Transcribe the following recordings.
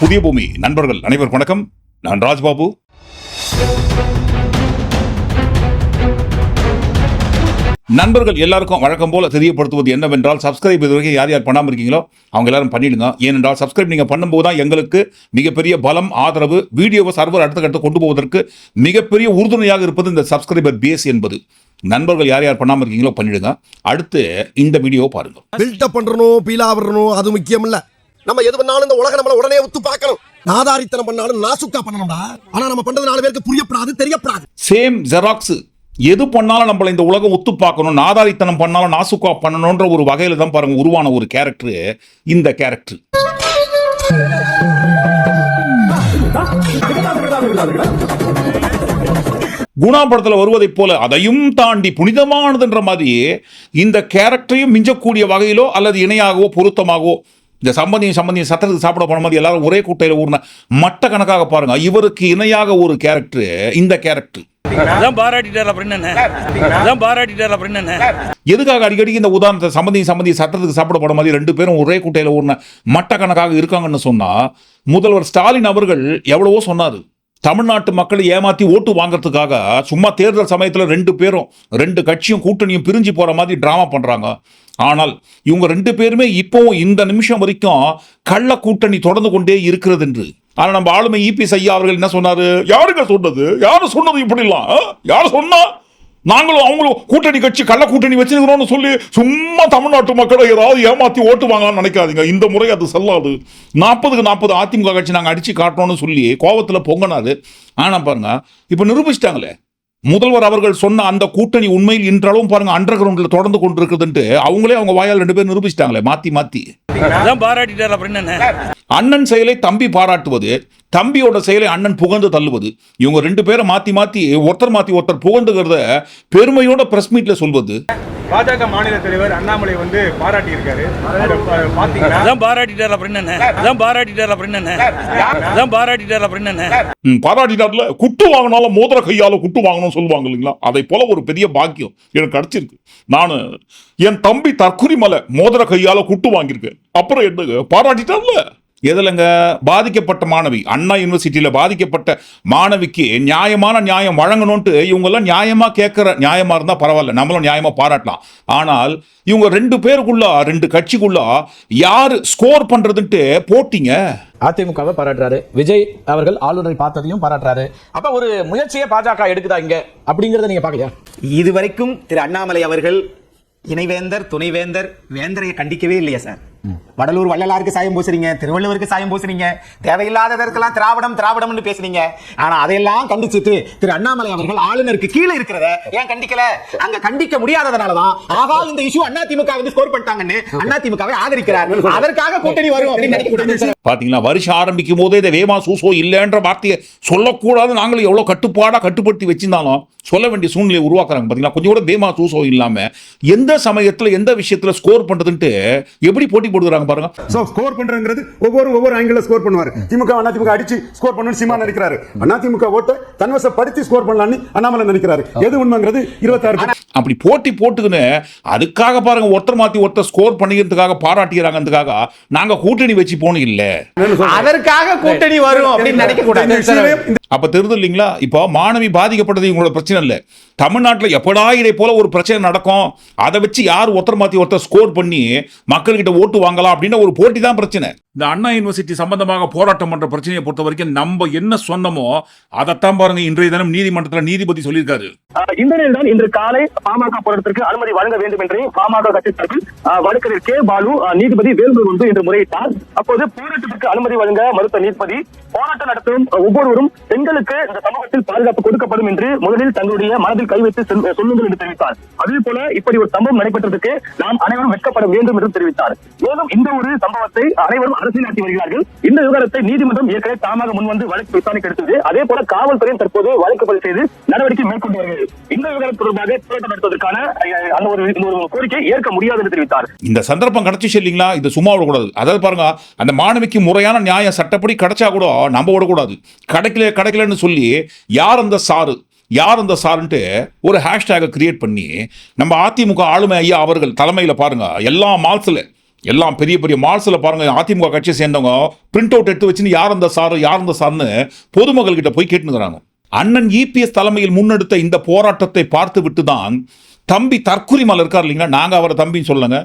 புதிய பூமி. நண்பர்கள் அனைவருக்கும் வணக்கம். நான் ராஜ்பாபு. நண்பர்கள் எல்லாருக்கும் வழக்கம் போல தெரியப்படுத்துவது என்னவென்றால் சப்ஸ்கிரைப் இதுவரைக்கும் யார் யார் பண்ணாமல் இருக்கீங்களோ அவங்க எல்லாரும் பண்ணிடுங்க. ஏனென்றால் சப்ஸ்கிரைப் நீங்கள் பண்ணும்போது தான் எங்களுக்கு மிகப்பெரிய பலம் ஆதரவு வீடியோவை சர்வர் அடுத்த கட்டத்தை கொண்டு போவதற்கு மிகப்பெரிய உறுதுணையாக இருப்பது இந்த சப்ஸ்கிரைபர் பேஸ் என்பது. நண்பர்கள் யார் யார் பண்ணாமல் இருக்கீங்களோ பண்ணிடுங்க. அடுத்து இந்த வீடியோவை பாருங்க. பில்டப் பண்ணுறணும் பீலா வரணும் அது முக்கியம் இல்லை நம்ம எது பண்ணாலும் இந்த உலக நம்மள உடனே ஒத்து பார்க்கணும். நாதாரித்தனம் பண்ணாலும் நாசுக்கா பண்ணணும்டா. ஆனா நம்ம பண்றது நாலு பேருக்கு புரியப்படாது தெரியப்படாது. சேம் ஜெராக்ஸ் எது பண்ணாலும் நம்மள இந்த உலகம் ஒத்து பார்க்கணும் நாதாரித்தனம் பண்ணாலும் நாசுக்கா பண்ணணுன்ற ஒரு வகையில தான் பாருங்க உருவான ஒரு கேரக்டர் இந்த கேரக்டர் குணா படத்துல வருவதைப் போல அதையும் தாண்டி புனிதமானதுன்ற மாதிரி இந்த கேரக்டரையும் மிஞ்சக்கூடிய வகையிலோ அல்லது இணையாகவோ பொருத்தமாகவோ இந்த சம்பந்தியும் சம்பந்தியும் சத்திரத்துக்கு சாப்பிட போன மாதிரி எல்லாரும் ஒரே குட்டையில் ஊர்ன மட்ட கணக்காக பாருங்க. இவருக்கு இணையாக ஒரு கேரக்டர் இந்த கேரக்டர் எதுக்காக அடிக்கடி இந்த உதாரணத்தை சம்மந்தி சம்மந்தி சட்டத்துக்கு சாப்பிட போட மாதிரி ரெண்டு பேரும் ஒரே குட்டையில் ஊர்ன மட்டக்கணக்காக இருக்காங்கன்னு சொன்னா முதல்வர் ஸ்டாலின் அவர்கள் எவ்வளவோ சொன்னார். தமிழ்நாட்டு மக்களை ஏமாத்தி ஓட்டு வாங்குறதுக்காக சும்மா தேர்தல் சமயத்தில் ரெண்டு பேரும் ரெண்டு கட்சியும் கூட்டணியும் பிரிஞ்சு போற மாதிரி டிராமா பண்றாங்க. ஆனால் இவங்க ரெண்டு பேருமே இப்போவும் இந்த நிமிஷம் வரைக்கும் கள்ள கூட்டணி தொடர்ந்து கொண்டே இருக்கிறது என்று. ஆனால் நம்ம ஆளுமை இபிஎஸ் ஐயா அவர்கள் என்ன சொன்னாரு? யாருங்க சொன்னது? யாரு சொன்னது இப்படிலாம்? யார் யாரு சொன்னா? நாங்களும் அவங்களும் கூட்டணி கட்சி கள்ள கூட்டணி வச்சிருக்கிறோம்னு சொல்லி சும்மா தமிழ்நாட்டு மக்களை ஏதாவது ஏமாத்தி ஓட்டுவாங்கன்னு நினைக்காதீங்க. இந்த முறை அது செல்லாது. நாற்பதுக்கு நாற்பது அதிமுக கட்சி நாங்கள் அடிச்சு காட்டுறோம்னு சொல்லி கோவத்தில் பொங்கினாரு ஆனால் பாருங்க இப்போ நிரூபிச்சிட்டாங்களே. முதல்வர் அவர்கள் சொன்ன அந்த கூட்டணி உண்மையில் இன்றளவும் பாருங்க அண்டர் கிரவுண்டில் தொடர்ந்து கொண்டிருக்குதுன்ட்டு அவங்களே அவங்க வாயால் ரெண்டு பேரும் நிரூபிச்சிட்டாங்களே மாத்தி மாத்தி. பாராட்டிட்டார் அப்படின்னு என்ன அண்ணன் செயலை தம்பி பாராட்டுவது தம்பியோட செயலை அண்ணன் புகழ்ந்து தள்ளுவது இவங்க ரெண்டு பேரை மாத்தி மாத்தி ஒருத்தர் மாத்தி ஒருத்தர் புகழ்ந்துகிறத பெருமையோட பிரஸ் மீட்ல சொல்வது. பாஜக மாநில தலைவர் அண்ணாமலை வந்து பாராட்டி இருக்காரு அதான் பாராட்டிட்டார் அப்படின்னு என்ன அதான் பாராட்டிட்டார் அப்படின்னு என்ன அதான் பாராட்டிட்டார் அப்படின்னு பாராட்டினார்ல குட்டு வாங்கினாலும் மோதிர கையால குட்டு வாங்கணும்னு சொல்லுவாங்க இல்லைங்களா? அதை போல ஒரு பெரிய பாக்கியம் எனக்கு கிடைச்சிருக்கு. நான் என் தம்பி தற்குறி மலை மோதிர கையால குட்டு வாங்கியிருக்கேன். அப்புறம் என்ன பாராட்டிட்டார்ல? எதுலங்க? பாதிக்கப்பட்ட மாணவி. அண்ணா யூனிவர்சிட்டியில் பாதிக்கப்பட்ட மாணவிக்கு நியாயமான நியாயம் வழங்கணும்ட்டு இவங்கெல்லாம் நியாயமாக கேட்குற நியாயமாக இருந்தால் பரவாயில்ல. நம்மளும் நியாயமாக பாராட்டலாம். ஆனால் இவங்க ரெண்டு பேருக்குள்ள ரெண்டு கட்சிக்குள்ள யார் ஸ்கோர் பண்ணுறதுன்ட்டு போட்டிங்க? அதிமுகவை பாராட்டுறாரு. விஜய் அவர்கள் ஆளுநரை பார்த்ததையும் பாராட்டுறாரு. அப்ப ஒரு முயற்சியை பாஜக எடுக்குதா இங்க? அப்படிங்கறத நீங்க பாக்கலையா இதுவரைக்கும் திரு அண்ணாமலை அவர்கள் இணைவேந்தர் துணைவேந்தர் வேந்தரையை கண்டிக்கவே இல்லையா சார்? வடலூர் வள்ளலாருக்கு சாயம் பூசுறீங்க திருவள்ளுவருக்கு சாயம் பூசுறீங்க தேவையில்லாததற்கெல்லாம் திராவிடம் திராவிடம்னு பேசுறீங்க. ஆனா அதையெல்லாம் கண்டிச்சுட்டு திரு அண்ணாமலை அவர்கள் ஆளுநருக்கு கீழே இருக்கிறத ஏன் கண்டிக்கல? அங்க கண்டிக்க முடியாததுனாலதான் ஆகா இந்த இஷ்யூ அண்ணா திமுக வந்து ஸ்கோர் பண்ணிட்டாங்கன்னு அண்ணா அதிமுகவை ஆதரிக்கிறார். அதற்காக கூட்டணி வரும் அப்படின்னு நினைக்க கூடாது. பாத்தீங்களா வருஷம் ஆரம்பிக்கும் போதே இந்த வேமா சூசோ இல்லைன்ற வார்த்தையை சொல்லக்கூடாது நாங்களும் எவ்வளவு கட்டுப்பாடா கட்டுப்படுத்தி வச்சிருந்தாலும் சொல்ல வேண்டிய சூழ்நிலையை உருவாக்குறாங்க. பாத்தீங்களா கொஞ்சம் கூட வேமா சூசோ இல்லாம எந்த சமயத்துல எந்த விஷயத்துல ஸ்கோர் பண்றதுன்ட்டு எப்படி போட்டி போடுறாங்க பாருங்க. சோ ஸ்கோர் பண்றங்கிறது ஒவ்வொரு ஒவ்வொரு ஆங்கிள் ஸ்கோர் பண்ணுவாரு. திமுக அதிமுக அடிச்சு ஸ்கோர் பண்ணணும்னு சீமா நினைக்கிறாரு. அதிமுக ஓட்டை தன்வசப்படுத்தி ஸ்கோர் பண்ணலாம்னு அண்ணாமலை நினைக்கிறாரு. எது உண்மைங்கிறது இருபத்தாறு அப்படி போட்டி போட்டுக்குன்னு அதுக்காக பாருங்க ஒருத்தர் மாத்தி ஒருத்தர் ஸ்கோர் பண்ணிக்கிறதுக்காக பாராட்டிக்கிறாங்கிறதுக்காக நாங்க கூட்டணி வச்சு போனோம் இல்ல. அதற்காக கூட்டணி வரும் அப்படின்னு நினைக்க கூடாது அப்ப தெரியுது இல்லைங்களா? இப்போ மாணவி பாதிக்கப்பட்டது இவங்களோட பிரச்சனை இல்லை. தமிழ்நாட்டில் எப்படா இதை போல ஒரு பிரச்சனை நடக்கும்? அதை வச்சு யார் ஒருத்தர் மாத்தி ஒருத்தர் ஸ்கோர் பண்ணி மக்கள்கிட்ட ஓட்டு வாங்கலாம் அப்படின்ற ஒரு போட்டி தான் பிரச்சனை. இந்த அண்ணா யூனிவர்சிட்டி சம்பந்தமாக போராட்டம் பண்ற பிரச்சனையை பொறுத்த வரைக்கும் நம்ம என்ன சொன்னமோ அதைத்தான் பாருங்க இன்றைய தினம் நீதிமன்றத்தில் நீதிபதி சொல்லியிருக்காரு. இந்த நிலையில்தான் இன்று காலை பாமக போராட்டத்திற்கு அனுமதி வழங்க வேண்டும் என்று பாமக கட்சி சார்பில் வழக்கறிஞர் கே பாலு நீதிபதி வேல்முருகன் இன்று முறையிட்டார். அப்போது போராட்டத்திற்கு அனுமதி வழங்க மறுத்த நீதிபதி போராட்டம் நடத்தும் ஒவ்வொருவரும் பெண்களுக்கு இந்த சமூகத்தில் பாதுகாப்பு கொடுக்கப்படும் என்று முதலில் தங்களுடைய மனதில் கை வைத்து செல்- சொல்லுங்கள் என்று தெரிவித்தார். அதே போல இப்படி ஒரு சம்பவம் நடைபெற்றதுக்கு நாம் அனைவரும் வெட்கப்பட வேண்டும் என்று தெரிவித்தார். மேலும் இந்த ஒரு சம்பவத்தை அனைவரும் அரசியலாக்கி வருகிறார்கள். இந்த விவகாரத்தை நீதிமன்றம் ஏற்கனவே தாமாக முன்வந்து வழக்கு விசாரணைக்கு எடுத்தது. அதே போல காவல்துறையும் தற்போது வழக்கு பதிவு செய்து நடவடிக்கை மேற்கொண்டு வருகிறது. இந்த விவகாரம் தொடர்பாக போராட்டம் நடத்துவதற்கான அஹ், அந்த ஒரு ஒரு கோரிக்கை ஏற்க முடியாது என்று தெரிவித்தார். இந்த சந்தர்ப்பம் கிடைச்சிச்சு இல்லைங்களா இது சும்மா விடக்கூடாது. அதாவது பாருங்க அந்த மாணவிக்கு முறையான நியாயம் சட்டப்படி கிடைச்சா கூட நம்ம விடக்கூடாது. கிடைக்கல கிடைக்கலன்னு சொல்லி யார் அந்த சாரு? யார் அந்த சாருன்ட்டு ஒரு ஹேஷ்டேகை கிரியேட் பண்ணி நம்ம அதிமுக ஆளுமை ஐயா அவர்கள் தலைமையில் பாருங்கள் எல்லா மால்ஸில் எல்லாம் பெரிய பெரிய மால்ஸில் பாருங்கள் அதிமுக கட்சியை சேர்ந்தவங்க பிரிண்ட் அவுட் எடுத்து வச்சுன்னு யார் அந்த சாரு யார் அந்த சார்னு பொதுமக்கள் கிட்ட போய் கேட்டுக்கிறாங்க அண்ணன் இபிஎஸ் தலைமையில் முன்னெடுத்த இந்த போராட்டத்தை பார்த்து விட்டு தான் தம்பி தற்குறிமல் இருக்கார் இல்லைங்களா? நாங்கள் அவரை தம்பின்னு சொல்லுங்கள்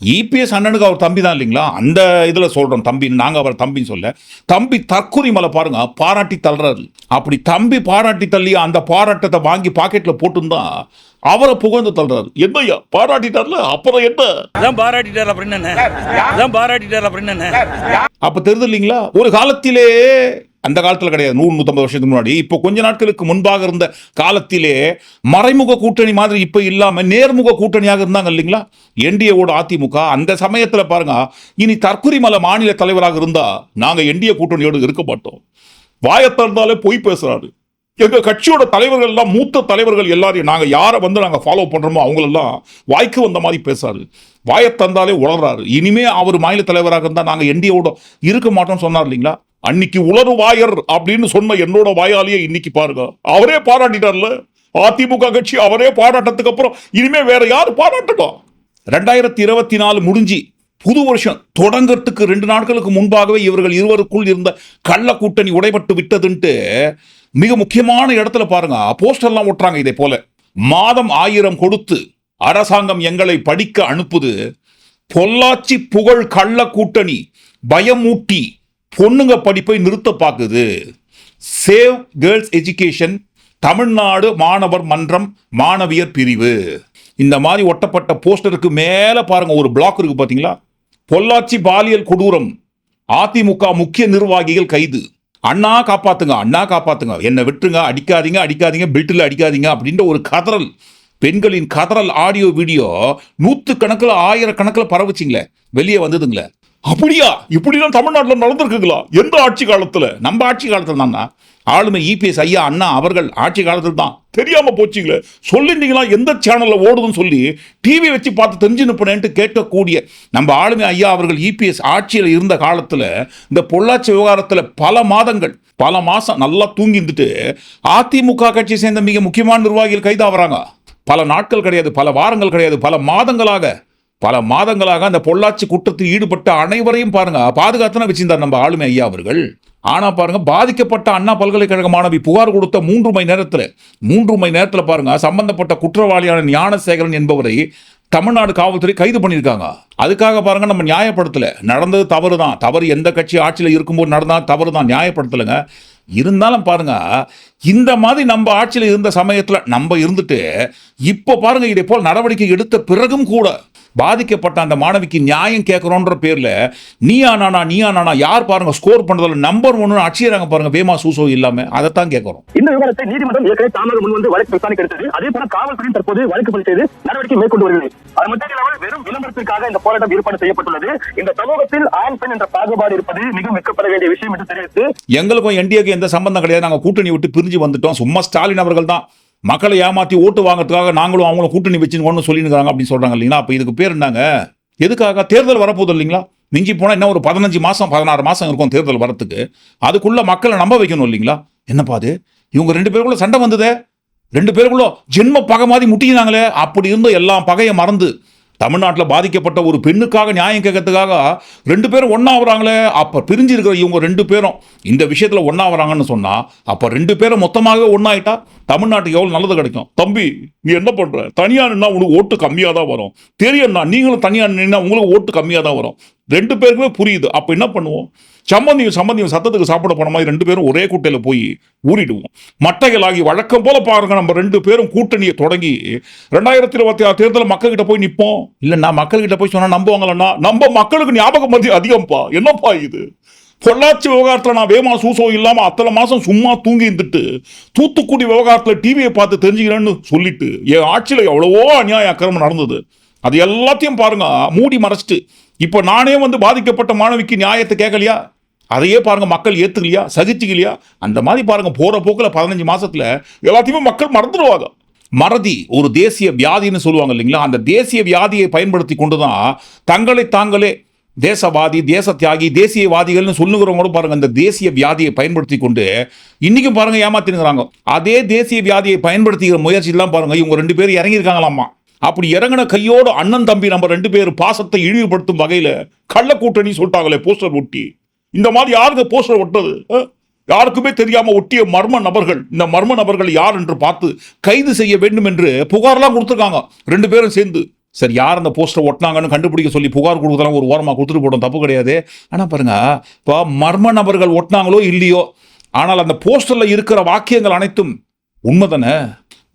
இபிஎஸ் அண்ணனுக்கு அவர் தம்பி தான் இல்லைங்களா? அந்த இதுல சொல்றோம். தம்பி நாங்க அவர் தம்பின்னு சொல்ல. தம்பி தற்குறிமலை பாருங்க பாராட்டி தள்ளுறாரு. அப்படி தம்பி பாராட்டி தள்ளி அந்த பாராட்டத்தை வாங்கி பாக்கெட்ல போட்டுருந்தா அவரை புகழ்ந்து தள்ளுறாரு. என்னய்யா பாராட்டிட்டார்ல? அப்புறம் என்ன? அதான் பாராட்டிட்டார் அப்படின்னு அதான் பாராட்டிட்டார் அப்படின்னு அப்ப தெரியுது இல்லைங்களா? ஒரு காலத்திலே அந்த காலத்தில் கிடையாது. நூறு நூற்றம்பது வருஷத்துக்கு முன்னாடி. இப்போ கொஞ்ச நாட்களுக்கு முன்பாக இருந்த காலத்திலே மறைமுக கூட்டணி மாதிரி இப்போ இல்லாமல் நேர்முக கூட்டணியாக இருந்தாங்க இல்லைங்களா? என்டிஏவோட அதிமுக. அந்த சமயத்தில் பாருங்க இனி தற்குறிமலை மாநில தலைவராக இருந்தால் நாங்கள் என்டிஏ கூட்டணியோடு இருக்க மாட்டோம். வாயை திறந்தாலே பொய் பேசுறாரு. எங்கள் கட்சியோட தலைவர்கள் எல்லாம் மூத்த தலைவர்கள் எல்லாரையும் நாங்கள் யாரை வந்து நாங்கள் ஃபாலோ பண்ணுறோமோ அவங்களெல்லாம் வாய்க்கு வந்த மாதிரி பேசுறாரு. வாயை தந்தாலே உளறாரு. இனிமே அவர் மாநில தலைவராக இருந்தால் நாங்கள் என்டிஏவோட இருக்க மாட்டோம்னு சொன்னார் இல்லைங்களா? அன்னைக்கு உளறு வாயர் அப்படின்னு சொன்ன என்னோட வாயாலேயே இன்னைக்கு பாருங்க. அவரே பாராட்டிட்டார்ல. அதிமுக கட்சி அவரே பாராட்டத்துக்கு அப்புறம் இனிமே வேற யார் பாராட்டட்டும் ரெண்டாயிரத்தி இருபத்தி நாலு முடிஞ்சு புது வருஷம் தொடங்கிறதுக்கு ரெண்டு நாட்களுக்கு முன்பாகவே இவர்கள் இருவருக்குள் இருந்த கள்ள கூட்டணி உடைபட்டு விட்டதுன்ட்டு மிக முக்கியமான இடத்துல பாருங்க. போஸ்டர்லாம் ஓட்டுறாங்க இதே போல. மாதம் ஆயிரம் கொடுத்து அரசாங்கம் எங்களை படிக்க அனுப்புது. பொள்ளாச்சி புகழ் கள்ள கூட்டணி பயமூட்டி பொண்ணுங்க படிப்பை நிறுத்த பார்க்குது சேவ் கேர்ள்ஸ் எஜுகேஷன் தமிழ்நாடு மாணவர் மன்றம் மாணவியர் பிரிவு. இந்த மாதிரி ஒட்டப்பட்ட போஸ்டருக்கு மேலே பாருங்கள் ஒரு பிளாக் இருக்குது பார்த்தீங்களா பொள்ளாச்சி பாலியல் கொடூரம் அதிமுக முக்கிய நிர்வாகிகள் கைது. அண்ணா காப்பாத்துங்க அண்ணா காப்பாத்துங்க. என்னை விட்டுருங்க அடிக்காதீங்க அடிக்காதீங்க பில்ட்டில் அடிக்காதீங்க அப்படின்ற ஒரு கதறல். பெண்களின் கதறல் ஆடியோ வீடியோ நூற்று கணக்கில் ஆயிரக்கணக்கில் பரவுச்சிங்களே வெளியே வந்ததுங்களே. அப்படியா? இப்படிலாம் தமிழ்நாட்டில் நடந்திருக்குங்களா எந்த ஆட்சி காலத்தில்? நம்ம ஆட்சி காலத்தில் தானா ஆளுமை இபிஎஸ் ஐயா அண்ணா அவர்கள் ஆட்சி காலத்தில் தான். தெரியாமல் போச்சுங்களே. சொல்லியிருந்தீங்களா எந்த சேனலில் ஓடுதுன்னு சொல்லி டிவி வச்சு பார்த்து தெரிஞ்சு நிற்பனேன்ட்டு கேட்கக்கூடிய நம்ம ஆளுமை ஐயா அவர்கள் இபிஎஸ் ஆட்சியில் இருந்த காலத்தில் இந்த பொள்ளாச்சி விவகாரத்தில் பல மாதங்கள் பல மாதம் நல்லா தூங்கி இருந்துட்டு அதிமுக கட்சியை சேர்ந்த மிக முக்கியமான நிர்வாகிகள் கைதாகிறாங்க பல நாட்கள் கிடையாது பல வாரங்கள் கிடையாது பல மாதங்களாக பல மாதங்களாக அந்த பொள்ளாச்சி குற்றத்தில் ஈடுபட்ட அனைவரையும் பாருங்க. பாதுகாத்துன வச்சிருந்தார் நம்ம ஆளுமை ஐயா அவர்கள். ஆனால் பாருங்க பாதிக்கப்பட்ட அண்ணா பல்கலைக்கழக மாணவி புகார் கொடுத்த மூன்று மணி நேரத்தில் மூன்று மணி நேரத்தில் பாருங்க சம்பந்தப்பட்ட குற்றவாளியான ஞானசேகரன் என்பவரை தமிழ்நாடு காவல்துறை கைது பண்ணியிருக்காங்க. அதுக்காக பாருங்க நம்ம நியாயப்படுத்தல. நடந்தது தவறு தான் தவறு எந்த கட்சி ஆட்சியில் இருக்கும்போது நடந்தால் தவறு தான் நியாயப்படுத்தலைங்க. இருந்தாலும் பாருங்க இந்த மாதிரி நம்ம ஆட்சியில் இருந்த சமயத்தில் நம்ம இருந்துட்டு இப்போ பாருங்க இதே போல் நடவடிக்கை எடுத்த பிறகும் கூட பாதிக்கப்பட்ட அந்த மாணவிக்கு நியாயம் கேட்குறோன்ற பேர்ல நீயா நானா நீயா நானா யார் பாருங்க ஸ்கோர் பண்றதுல நம்பர் ஒன்னு அடிச்சிடறாங்க பாருங்க பேமா சூசோ இல்லாம. அதைத்தான் கேட்குறோம். இந்த விவகாரத்தை நீதிமன்றம் ஏற்கனவே தாமாக முன் வந்து வழக்கு விசாரணைக்கு எடுத்தது. அதே போல காவல்துறையும் தற்போது வழக்கு பதிவு செய்து நடவடிக்கை மேற்கொண்டு வருகிறது அது மட்டும் இல்லாமல் வெறும் விளம்பரத்திற்காக இந்த போராட்டம் ஏற்பாடு செய்யப்பட்டுள்ளது. இந்த சமூகத்தில் ஆண் பெண் என்ற பாகுபாடு இருப்பது மிக வெட்கப்பட வேண்டிய விஷயம் என்று தெரிவித்து எங்களுக்கும் என்டிஏக்கு எந்த சம்பந்தம் கிடையாது. நாங்கள் கூட்டணி விட்டு பிரிஞ்சு வந்துட்டோம். சும்மா ஸ்டாலின் அவர்கள் தான். மக்களை ஏமாற்றி ஓட்டு வாங்குறதுக்காக நாங்களும் அவங்களும் கூட்டணி வச்சுன்னு சொல்லியிருக்காங்க அப்படின்னு சொல்கிறாங்க இல்லைங்களா? அப்போ இதுக்கு பேர் என்னங்க? எதுக்காக? தேர்தல் வரப்போகுது இல்லைங்களா? மிஞ்சி போனால் என்ன ஒரு பதினஞ்சு மாதம் பதினாறு மாதம் இருக்கும் தேர்தல் வரத்துக்கு. அதுக்குள்ளே மக்களை நம்ப வைக்கணும் இல்லைங்களா? என்னப்பா அது? இவங்க ரெண்டு பேருக்குள்ள சண்டை வந்ததே? ரெண்டு பேருக்குள்ள ஜென்ம பகை மாதிரி முட்டிக்கினாங்களே? அப்படி இருந்த எல்லாம் பகையை மறந்து தமிழ்நாட்டில் பாதிக்கப்பட்ட ஒரு பெண்ணுக்காக நியாயம் கேட்கறதுக்காக ரெண்டு பேரும் ஒன்றா வராங்களே. அப்போ பிரிஞ்சு இருக்கிற இவங்க ரெண்டு பேரும் இந்த விஷயத்தில் ஒன்றா வராங்கன்னு சொன்னால் அப்போ ரெண்டு பேரும் மொத்தமாகவே ஒன்றாயிட்டா தமிழ்நாட்டுக்கு எவ்வளோ நல்லது கிடைக்கும்? தம்பி நீ என்ன பண்ணுற தனியாக நின்னா உனக்கு ஓட்டு கம்மியாக தான் வரும். தெரியும்ண்ணா நீங்களும் தனியாக நின்னா உங்களுக்கு ஓட்டு கம்மியாக தான் வரும். ரெண்டு பேருக்குமே புரியுது. அப்போ என்ன பண்ணுவோம்? சம்பந்தியும் சம்பந்தியும் சத்தத்துக்கு சாப்பிட போன மாதிரி ரெண்டு பேரும் ஒரே கூட்டையில் போய் ஊறிடுவோம். மட்டைகளாகி வழக்கம் போல பாருங்க நம்ம ரெண்டு பேரும் கூட்டணியை தொடங்கி ரெண்டாயிரத்தி இருபத்தி ஆறு தேர்தலில் மக்கள்கிட்ட போய் நிற்போம். இல்லைண்ணா மக்கள்கிட்ட போய் சொன்னால் நம்புவாங்களா நம்ம மக்களுக்கு ஞாபகம் மதி அதிகம்ப்பா என்னப்பா இது? பொள்ளாச்சி விவகாரத்தில் நான் வேமா சூசோ இல்லாமல் அத்தனை மாதம் சும்மா தூங்கி இருந்துட்டு தூத்துக்குடி விவகாரத்தில் டிவியை பார்த்து தெரிஞ்சுக்கிறேன்னு சொல்லிட்டு என் ஆட்சியில் எவ்வளவோ அநியாய அக்கிரமம் நடந்தது. அது எல்லாத்தையும் பாருங்க மூடி மறைச்சிட்டு. இப்போ நானே வந்து பாதிக்கப்பட்ட மாணவிக்கு நியாயத்தை கேட்கலையா? அதையே பாருங்கள் மக்கள் ஏற்றுக்கலையா சகிச்சுக்கலையா? அந்த மாதிரி பாருங்கள் போகிற போக்கில் பதினஞ்சு மாதத்தில் எல்லாத்தையுமே மக்கள் மறந்துடுவாங்க. மறதி ஒரு தேசிய வியாதின்னு சொல்லுவாங்க இல்லைங்களா? அந்த தேசிய வியாதியை பயன்படுத்தி கொண்டு தான் தங்களை தாங்களே தேசவாதி தேச தியாகி தேசியவாதிகள்னு சொல்லுகிறவங்க கூட பாருங்க அந்த தேசிய வியாதியை பயன்படுத்தி கொண்டு இன்றைக்கும் பாருங்கள் ஏமாத்தினுங்கிறாங்க அதே தேசிய வியாதியை பயன்படுத்திக்கிற முயற்சியெல்லாம் பாருங்க இவங்க ரெண்டு பேரும் இறங்கியிருக்காங்களாம்மா அப்படி இறங்கின கையோடு அண்ணன் தம்பி நம்ம ரெண்டு பேரும் பாசத்தை இழிவுபடுத்தும் வகையில் கள்ள கூட்டணி சொல்லிட்டாங்களே போஸ்டர் ஒட்டி. இந்த மாதிரி யாருக்கு போஸ்டர் ஒட்டது யாருக்குமே தெரியாம ஒட்டிய மர்ம நபர்கள் இந்த மர்ம நபர்கள் யார் என்று பார்த்து கைது செய்ய வேண்டும் என்று புகார்லாம் கொடுத்துருக்காங்க. ரெண்டு பேரும் சேர்ந்து. சரி யார் அந்த போஸ்டர் ஒட்டினாங்கன்னு கண்டுபிடிக்க சொல்லி புகார் கொடுக்குறதெல்லாம் ஒரு ஓரமாக கொடுத்துட்டு போட்டோம். தப்பு கிடையாது. ஆனால் பாருங்க இப்போ மர்ம நபர்கள் ஒட்டினாங்களோ இல்லையோ ஆனால் அந்த போஸ்டரில் இருக்கிற வாக்கியங்கள் அனைத்தும் உண்மை தானே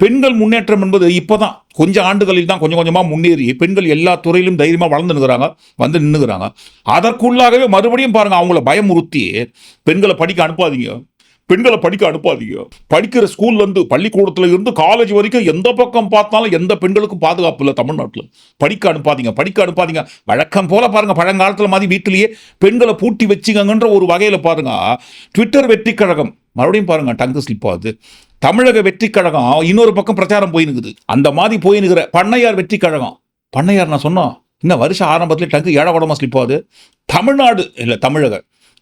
பெண்கள் முன்னேற்றம் என்பது இப்போதான். கொஞ்சம் ஆண்டுகளில் தான் கொஞ்சம் கொஞ்சமாக முன்னேறி பெண்கள் எல்லா துறையிலும் தைரியமாக வளர்ந்து நிற்கிறாங்க வந்து நின்றுக்கிறாங்க அதற்குள்ளாகவே மறுபடியும் பாருங்க அவங்கள பயமுறுத்தி பெண்களை படிக்க அனுப்பாதீங்க. பெண்களை படிக்க அனுப்பாதீங்க. படிக்கிற ஸ்கூல்லேருந்து பள்ளிக்கூடத்தில் இருந்து காலேஜ் வரைக்கும் எந்த பக்கம் பார்த்தாலும் எந்த பெண்களுக்கும் பாதுகாப்பு இல்லை தமிழ்நாட்டில். படிக்க அனுப்பாதீங்க படிக்க அனுப்பாதீங்க. வழக்கம் போல் பாருங்கள் பழங்காலத்தில் மாதிரி வீட்டிலேயே பெண்களை பூட்டி வச்சுக்கங்கன்ற ஒரு வகையில் பாருங்கள் ட்விட்டர் வெற்றி கழகம். மறுபடியும் பாருங்கள் டங்கு ஸ்லிப் ஆகுது. தமிழக வெற்றி கழகம் இன்னொரு பக்கம் பிரச்சாரம் போயினுக்குது அந்த மாதிரி போயினுக்கிற பண்ணையார் வெற்றி கழகம். பண்ணையார் நான் சொன்னோம் இன்னும் வருஷம் ஆரம்பத்தில் டங்கு ஏழகுடமா ஸ்லிப் ஆகுது. தமிழ்நாடு இல்லை தமிழக.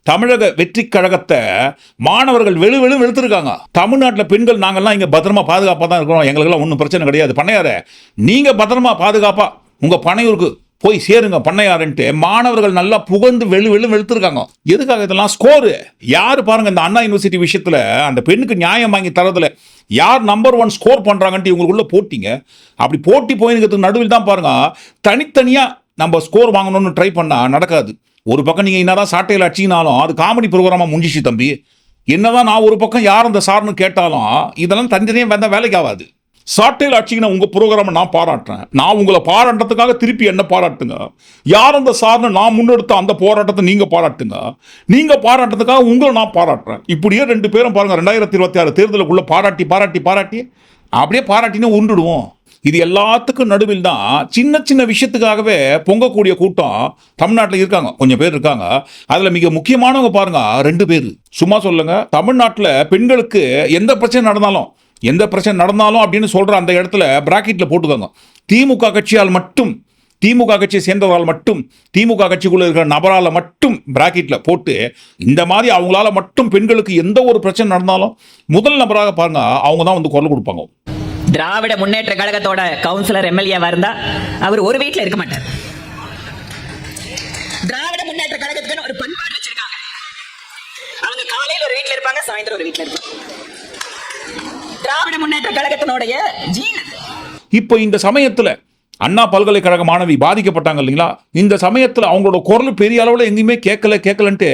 தமிழக வெற்றி கழகத்தை மாணவர்கள் வெளு வெளு வெளுத்திருக்காங்க. தமிழ்நாட்டில் பெண்கள் நாங்கள்லாம் இங்கே பத்திரமா பாதுகாப்பாக தான் இருக்கிறோம். எங்களுக்கெல்லாம் ஒன்றும் பிரச்சனை கிடையாது. பண்ணையார நீங்கள் பத்திரமா பாதுகாப்பாக உங்கள் பனையூருக்கு போய் சேருங்க பண்ணையாருன்ட்டு மாணவர்கள் நல்லா புகழ்ந்து வெளு வெளு வெளுத்திருக்காங்க. எதுக்காக இதெல்லாம்? ஸ்கோரு யார் பாருங்கள் இந்த அண்ணா யூனிவர்சிட்டி விஷயத்தில் அந்த பெண்ணுக்கு நியாயம் வாங்கி தரதில் யார் நம்பர் ஒன் ஸ்கோர் பண்ணுறாங்கன்ட்டு இவங்களுக்குள்ளே போட்டிங்க. அப்படி போட்டி போயிருக்கிறதுக்கு நடுவில் தான் பாருங்கள் தனித்தனியாக நம்ம ஸ்கோர் வாங்கணும்னு ட்ரை பண்ணால் நடக்காது. ஒரு பக்கம் நீங்கள் என்னதான் சாட்டையில் அடிச்சினாலும் அது காமெடி ப்ரோக்ராமாக முடிஞ்சிச்சு தம்பி. என்னதான் நான் ஒரு பக்கம் யார் அந்த சார்னு கேட்டாலும் இதெல்லாம் தனித்தனியாக வந்தால் வேலைக்கு ஆகாது. சாட்டையில் அடிச்சிங்கன்னா உங்கள் ப்ரோக்ராமை நான் பாராட்டுறேன். நான் உங்களை பாராட்டுறதுக்காக திருப்பி என்ன பாராட்டுங்க? யார் அந்த சார்னு நான் முன்னெடுத்த அந்த போராட்டத்தை நீங்கள் பாராட்டுங்க? நீங்கள் பாராட்டுறதுக்காக உங்களை நான் பாராட்டுறேன். இப்படியே ரெண்டு பேரும் பாருங்கள் ரெண்டாயிரத்தி இருபத்தி ஆறு தேர்தலுக்குள்ளே பாராட்டி பாராட்டி பாராட்டி அப்படியே பாராட்டினே உண்டுடுவோம் இது எல்லாத்துக்கும் நடுவில் தான் சின்ன சின்ன விஷயத்துக்காகவே பொங்கக்கூடிய கூட்டம் தமிழ்நாட்டில் இருக்காங்க. கொஞ்சம் பேர் இருக்காங்க. அதில் மிக முக்கியமானவங்க பாருங்க. ரெண்டு பேர். சும்மா சொல்லுங்க. தமிழ்நாட்டில் பெண்களுக்கு எந்த பிரச்சனை நடந்தாலும் எந்த பிரச்சனை நடந்தாலும் அப்படின்னு சொல்கிற அந்த இடத்துல பிராக்கெட்டில் போட்டுக்கோங்க. திமுக கட்சியால் மட்டும் திமுக கட்சியை சேர்ந்தவரால் மட்டும் திமுக கட்சிக்குள்ளே இருக்கிற நபரால் மட்டும் பிராக்கெட்டில் போட்டு இந்த மாதிரி அவங்களால மட்டும் பெண்களுக்கு எந்த ஒரு பிரச்சனை நடந்தாலும் முதல் நபராக பாருங்கள் அவங்க தான் வந்து குரல் கொடுப்பாங்க. திராவிட முன்னேற்ற கழகத்தோட கவுன்சிலர் எம்எல்ஏவா இருந்தா அவர் ஒரு வீட்டில் இருக்க மாட்டார். திராவிட முன்னேற்ற கழகத்துக்குன்னு ஒரு பண்பாடு வச்சிருக்காங்க. அவங்க காலையில் ஒரு வீட்டில் இருப்பாங்க சாயந்தரம் ஒரு வீட்டில் இருப்பாங்க. திராவிட முன்னேற்ற கழகத்தினுடைய ஜீன் இப்போ இந்த சமயத்தில் அண்ணா பல்கலைக்கழக மாணவி பாதிக்கப்பட்டாங்க இல்லைங்களா? இந்த சமயத்தில் அவங்களோட குரல் பெரிய அளவில் எங்கேயுமே கேட்கல கேட்கலன்ட்டு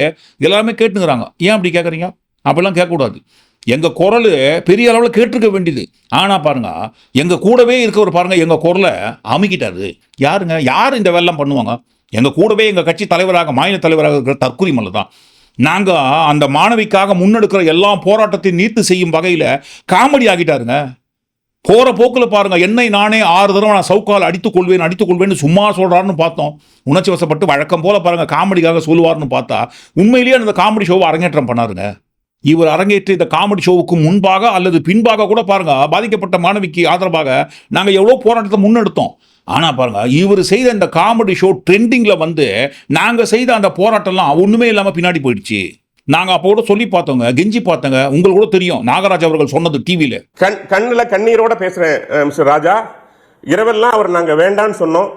எல்லாருமே கேட்டுங்கிறாங்க. ஏன் அப்படி கேட்குறீங்க? அப்படிலாம் கேட்கக்கூடாது. எங்கள் குரல் பெரிய அளவில் கேட்டிருக்க வேண்டியது. ஆனால் பாருங்க எங்கள் கூடவே இருக்கவர் பாருங்கள் எங்கள் குரலை அமுக்கிட்டாரு. யாருங்க? யார் இந்த வேலைலாம் பண்ணுவாங்க? எங்கள் கூடவே எங்கள் கட்சி தலைவராக மாநில தலைவராக இருக்கிற தற்கொலை மலை தான். நாங்கள் அந்த மாணவிக்காக முன்னெடுக்கிற எல்லா போராட்டத்தையும் நீர்த்து செய்யும் வகையில் காமெடி ஆகிட்டாருங்க. போகிற போக்கில் பாருங்கள் என்னை நானே ஆறு தடவை நான் சவுக்கால் அடித்துக் கொள்வேன் அடித்துக் கொள்வேன்னு சும்மா சொல்கிறாருன்னு பார்த்தோம். உணர்ச்சி வசப்பட்டு வழக்கம் போல் பாருங்கள் காமெடிக்காக சொல்லுவார்னு பார்த்தா உண்மையிலேயே அந்த காமெடி ஷோவை அரங்கேற்றம் பண்ணாருங்க. இவர் அரங்கேற்ற இந்த காமெடி ஷோவுக்கு முன்பாக அல்லது பின்பாக கூட பாருங்க பாதிக்கப்பட்ட மாணவிக்கு ஆதரவாக நாங்கள் எவ்வளோ போராட்டத்தை முன்னெடுத்தோம். ஆனால் பாருங்க இவர் செய்த இந்த காமெடி ஷோ ட்ரெண்டிங்கில் வந்து நாங்கள் செய்த அந்த போராட்டம்லாம் ஒன்றுமே இல்லாமல் பின்னாடி போயிடுச்சு. நாங்கள் அப்போ கூட சொல்லி பார்த்தோங்க கெஞ்சி பார்த்தோங்க. உங்களுக்கு கூட தெரியும் நாகராஜ் அவர்கள் சொன்னது டிவியில் கண் கண்ணில் கண்ணீரோட பேசுகிறேன் மிஸ்டர் ராஜா. இரவெல்லாம் அவர் நாங்கள் வேண்டான்னு சொன்னோம்